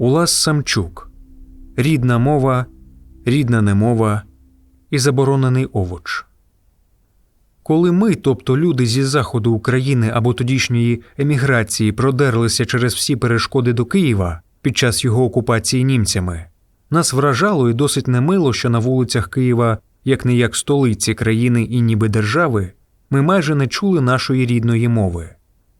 Улас Самчук Рідна мова, рідна немова і заборонений овоч. Коли ми, тобто люди зі заходу України або тодішньої еміграції, продерлися через всі перешкоди до Києва під час його окупації німцями, нас вражало і досить немило, що на вулицях Києва, як не як столиці країни і ніби держави, ми майже не чули нашої рідної мови.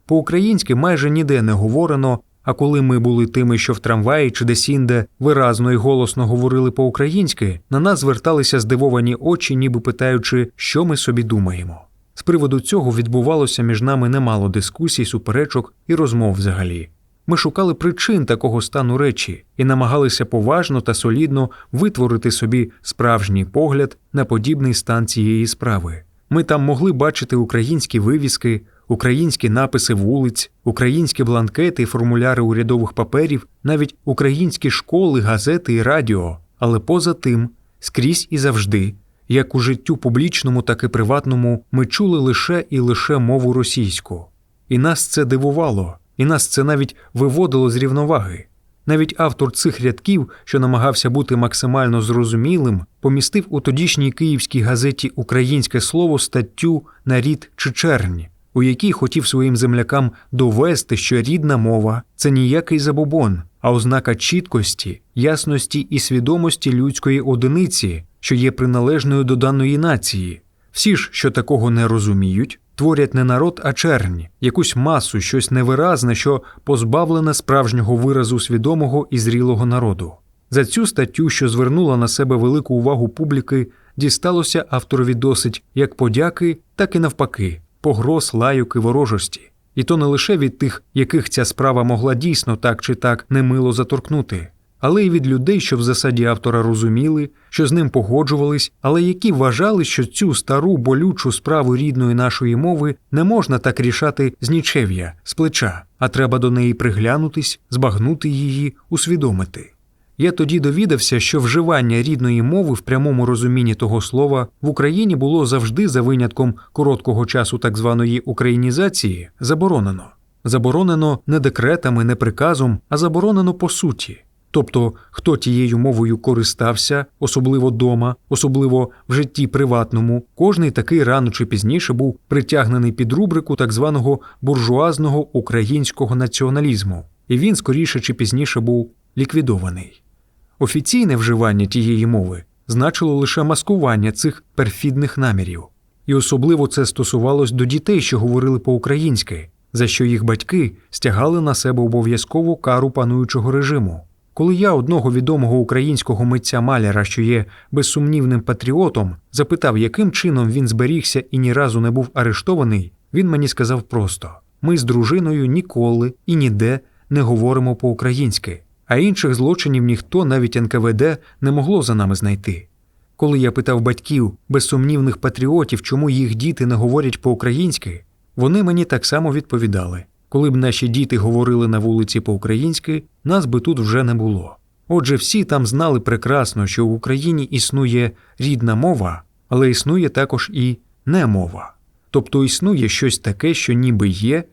По-українськи майже ніде не говорено, а коли ми були тими, що в трамваї чи десь-інде виразно і голосно говорили по-українськи, на нас зверталися здивовані очі, ніби питаючи, що ми собі думаємо. З приводу цього відбувалося між нами немало дискусій, суперечок і розмов взагалі. Ми шукали причин такого стану речі і намагалися поважно та солідно витворити собі справжній погляд на подібний стан цієї справи. Ми там могли бачити українські вивіски, українські написи вулиць, українські бланкети і формуляри урядових паперів, навіть українські школи, газети і радіо, але поза тим, скрізь і завжди, як у життю публічному, так і приватному, ми чули лише і лише мову російську. І нас це дивувало, і нас це навіть виводило з рівноваги. Навіть автор цих рядків, що намагався бути максимально зрозумілим, помістив у тодішній київській газеті Українське слово статтю на рід чи чернь, у якій хотів своїм землякам довести, що рідна мова це ніякий забобон, а ознака чіткості, ясності і свідомості людської одиниці, що є приналежною до даної нації. Всі ж, що такого не розуміють, творять не народ, а чернь, якусь масу, щось невиразне, що позбавлене справжнього виразу свідомого і зрілого народу. За цю статтю, що звернула на себе велику увагу публіки, дісталося авторові досить як подяки, так і навпаки, погроз, лайок і ворожості. І то не лише від тих, яких ця справа могла дійсно так чи так немило заторкнути, але й від людей, що в засаді автора розуміли, що з ним погоджувались, але які вважали, що цю стару болючу справу рідної нашої мови не можна так рішати з нічев'я, з плеча, а треба до неї приглянутись, збагнути її, усвідомити. Я тоді довідався, що вживання рідної мови в прямому розумінні того слова в Україні було завжди за винятком короткого часу так званої українізації заборонено. Заборонено не декретами, не приказом, а заборонено по суті. Тобто, хто тією мовою користався, особливо дома, особливо в житті приватному, кожний такий рано чи пізніше був притягнений під рубрику так званого буржуазного українського націоналізму, і він скоріше чи пізніше був ліквідований. Офіційне вживання тієї мови значило лише маскування цих перфідних намірів, і особливо це стосувалось до дітей, що говорили по-українськи, за що їх батьки стягали на себе обов'язкову кару пануючого режиму. Коли я одного відомого українського митця маляра, що є безсумнівним патріотом, запитав, яким чином він зберігся і ні разу не був арештований, він мені сказав просто: ми з дружиною ніколи і ніде не говоримо по-українськи, а інших злочинів ніхто, навіть НКВД, не могло за нами знайти. Коли я питав батьків, безсумнівних патріотів, чому їх діти не говорять по-українськи, вони мені так само відповідали. Коли б наші діти говорили на вулиці по-українськи, нас би тут вже не було. Отже, всі там знали прекрасно, що в Україні існує рідна мова, але існує також і немова. Тобто існує щось таке, що ніби є,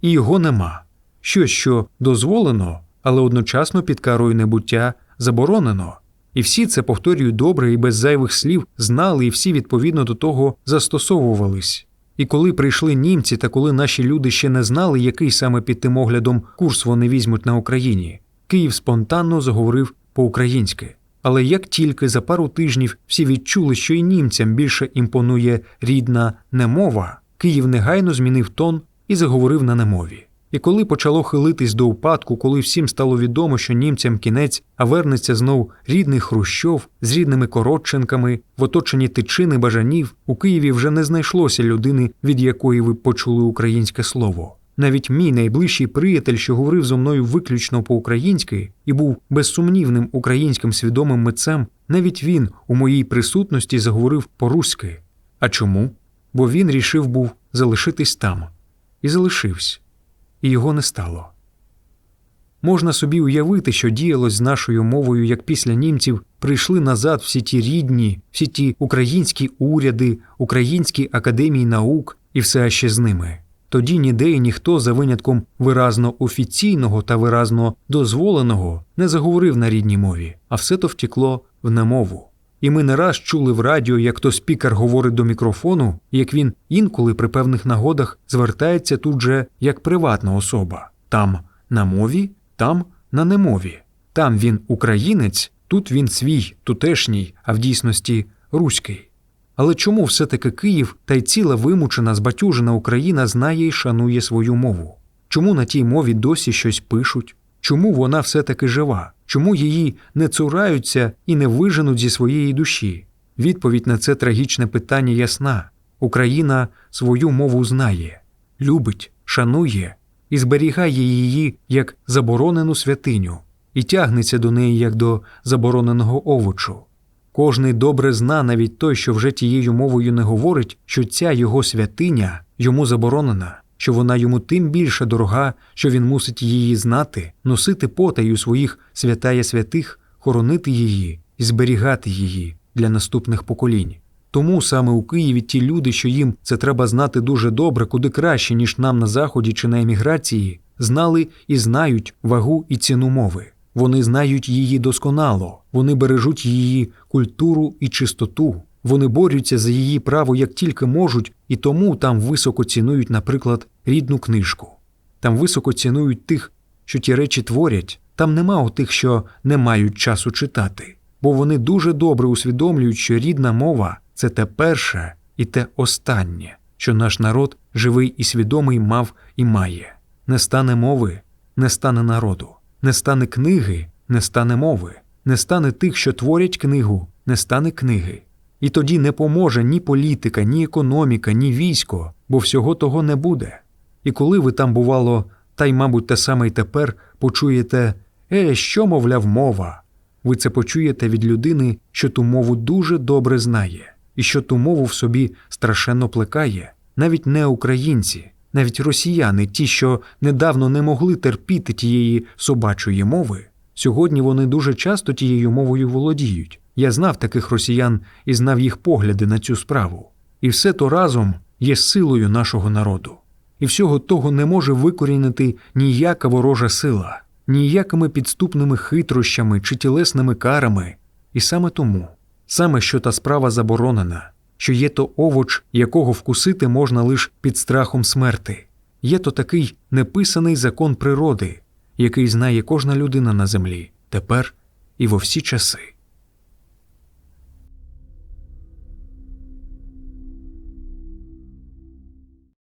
і його нема, щось, що дозволено, але одночасно під карою небуття заборонено. І всі це повторюю добре і без зайвих слів знали, і всі відповідно до того застосовувались. І коли прийшли німці, та коли наші люди ще не знали, який саме під тим оглядом курс вони візьмуть на Україні, Київ спонтанно заговорив по-українськи. Але як тільки за пару тижнів всі відчули, що і німцям більше імпонує рідна немова, Київ негайно змінив тон і заговорив на немові. І коли почало хилитись до упадку, коли всім стало відомо, що німцям кінець, а вернеться знов рідний Хрущов з рідними коротченками, в оточенні тичини бажанів, у Києві вже не знайшлося людини, від якої ви почули українське слово. Навіть мій найближчий приятель, що говорив зо мною виключно по-українськи і був безсумнівним українським свідомим митцем, навіть він у моїй присутності заговорив по-руськи. А чому? Бо він рішив був залишитись там і залишився і його не стало. Можна собі уявити, що діялось з нашою мовою, як після німців прийшли назад всі ті рідні, всі ті українські уряди, українські академії наук і все ще з ними. Тоді ніде і ніхто за винятком виразно офіційного та виразно дозволеного не заговорив на рідній мові, а все то втекло в немову. І ми не раз чули в радіо, як то спікер говорить до мікрофону, як він інколи при певних нагодах звертається тут же як приватна особа там на мові, там на немові. Там він українець, тут він свій, тутешній, а в дійсності руський. Але чому все-таки Київ та й ціла вимучена, збатюжена Україна знає і шанує свою мову? Чому на тій мові досі щось пишуть? Чому вона все-таки жива? Чому її не цураються і не виженуть зі своєї душі? Відповідь на це трагічне питання ясна: Україна свою мову знає, любить, шанує і зберігає її як заборонену святиню, і тягнеться до неї як до забороненого овочу. Кожний добре зна, навіть той, що вже тією мовою не говорить, що ця його святиня йому заборонена, що вона йому тим більше дорога, що він мусить її знати, носити потай у своїх святая святих, хоронити її і зберігати її для наступних поколінь. Тому саме у Києві ті люди, що їм це треба знати дуже добре, куди краще, ніж нам на заході чи на еміграції, знали і знають вагу і ціну мови. Вони знають її досконало, вони бережуть її культуру і чистоту, вони борються за її право як тільки можуть, і тому там високо цінують, наприклад, рідну книжку. Там високо цінують тих, що ті речі творять, там нема тих, що не мають часу читати, бо вони дуже добре усвідомлюють, що рідна мова це те перше і те останнє, що наш народ живий і свідомий мав і має. Не стане мови, не стане народу. Не стане книги, не стане мови, не стане тих, що творять книгу, не стане книги. І тоді не поможе ні політика, ні економіка, ні військо, бо всього того не буде. І коли ви там, бувало, та й, мабуть, те саме й тепер почуєте Е, що, мовляв, мова, ви це почуєте від людини, що ту мову дуже добре знає, і що ту мову в собі страшенно плекає, навіть не українці, навіть росіяни, ті, що недавно не могли терпіти тієї собачої мови, сьогодні вони дуже часто тією мовою володіють. Я знав таких росіян і знав їх погляди на цю справу. І все то разом є силою нашого народу. І всього того не може викорінити ніяка ворожа сила, ніякими підступними хитрощами чи тілесними карами. І саме тому, саме що та справа заборонена, що є то овоч, якого вкусити можна лише під страхом смерти, є то такий неписаний закон природи, який знає кожна людина на землі тепер і во всі часи.